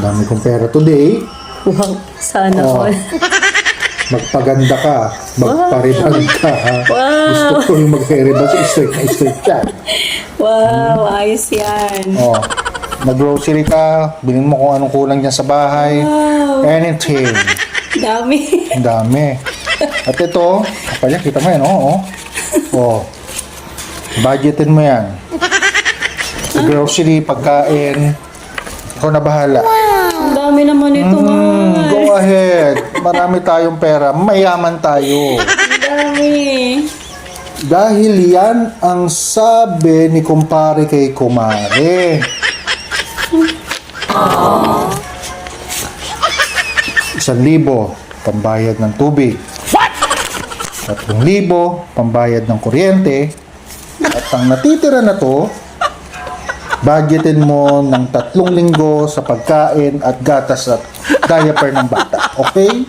Dami kong pera today. Wow, sana Oh. all. Magpaganda ka. Magparibag ka. Wow. Gusto ko yung magparibag. Straight na straight yan. Wow, ayos yan. Oh. Nag-grocery ka. Bilhin mo kung anong kulang dyan sa bahay. Wow, Anything. dami. Ang dami. At ito, kapal yan, kita mo yan, oo. Oh, oh. Budgetin mo yan. Sa grocery, pagkain, ikaw na bahala. Ang dami naman ito, Mm, mahal. go ahead. Marami tayong pera. Mayaman tayo. Ang dami. Dahil yan ang sabi ni kumpare kay kumare. Isang libo, pambayad ng tubig. Tatlong libo, pambayad ng kuryente. At ang natitira na to, budgetin mo ng tatlong linggo sa pagkain at gatas at diaper ng bata. Okay?